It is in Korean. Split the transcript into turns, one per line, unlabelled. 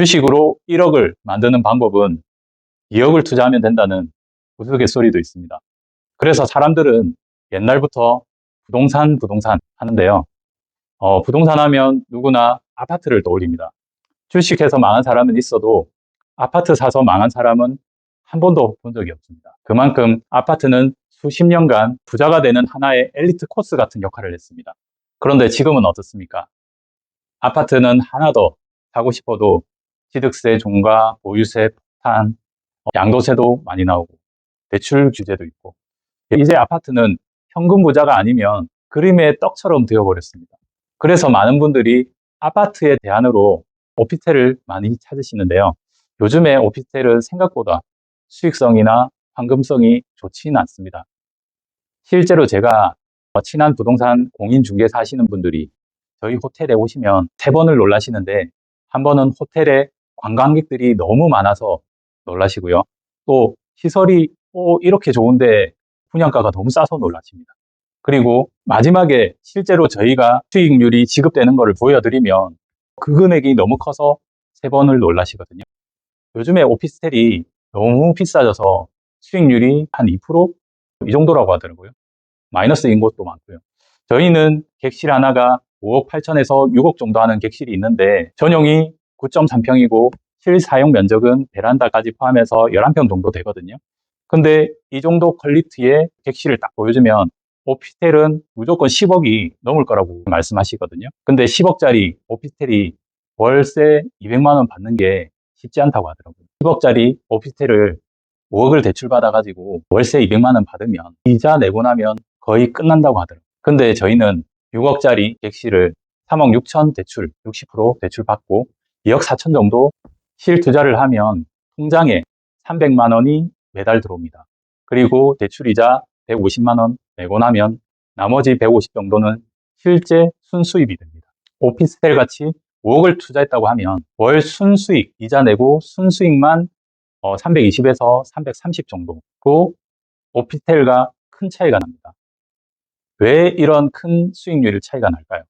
주식으로 1억을 만드는 방법은 2억을 투자하면 된다는 우스갯소리도 있습니다. 그래서 사람들은 옛날부터 부동산, 부동산 하는데요. 어, 부동산 하면 누구나 아파트를 떠올립니다. 주식해서 망한 사람은 있어도 아파트 사서 망한 사람은 한 번도 본 적이 없습니다. 그만큼 아파트는 수십 년간 부자가 되는 하나의 엘리트 코스 같은 역할을 했습니다. 그런데 지금은 어떻습니까? 아파트는 하나 더 사고 싶어도 취득세, 종가, 보유세, 폭탄, 어, 양도세도 많이 나오고 대출 규제도 있고 이제 아파트는 현금 부자가 아니면 그림의 떡처럼 되어버렸습니다. 그래서 많은 분들이 아파트의 대안으로 오피스텔을 많이 찾으시는데요. 요즘에 오피스텔은 생각보다 수익성이나 황금성이 좋지는 않습니다. 실제로 제가 친한 부동산 공인중개사 하시는 분들이 저희 호텔에 오시면 세 번을 놀라시는데 한 번은 호텔에 관광객들이 너무 많아서 놀라시고요. 또 시설이 어, 이렇게 좋은데 분양가가 너무 싸서 놀라십니다. 그리고 마지막에 실제로 저희가 수익률이 지급되는 것을 보여드리면 그 금액이 너무 커서 세 번을 놀라시거든요. 요즘에 오피스텔이 너무 비싸져서 수익률이 한 2%이 정도라고 하더라고요. 마이너스인 곳도 많고요. 저희는 객실 하나가 5억 8천에서 6억 정도 하는 객실이 있는데 전용이 9.3평이고 실사용 면적은 베란다까지 포함해서 11평 정도 되거든요. 근데 이 정도 퀄리티의 객실을 딱 보여주면 오피스텔은 무조건 10억이 넘을 거라고 말씀하시거든요. 근데 10억짜리 오피스텔이 월세 200만 원 받는 게 쉽지 않다고 하더라고요. 10억짜리 오피스텔을 5억을 대출받아가지고 월세 200만 원 받으면 이자 내고 나면 거의 끝난다고 하더라고요. 근데 저희는 6억짜리 객실을 3억 6천 대출 60% 대출 받고 2억 4천 정도 실 투자를 하면 통장에 300만 원이 매달 들어옵니다. 그리고 대출이자 150만 원 내고 나면 나머지 150 정도는 실제 순수입이 됩니다. 오피스텔 같이 5억을 투자했다고 하면 월 순수익 이자 내고 순수익만 320에서 330 정도. 그 오피스텔과 큰 차이가 납니다. 왜 이런 큰 수익률 차이가 날까요?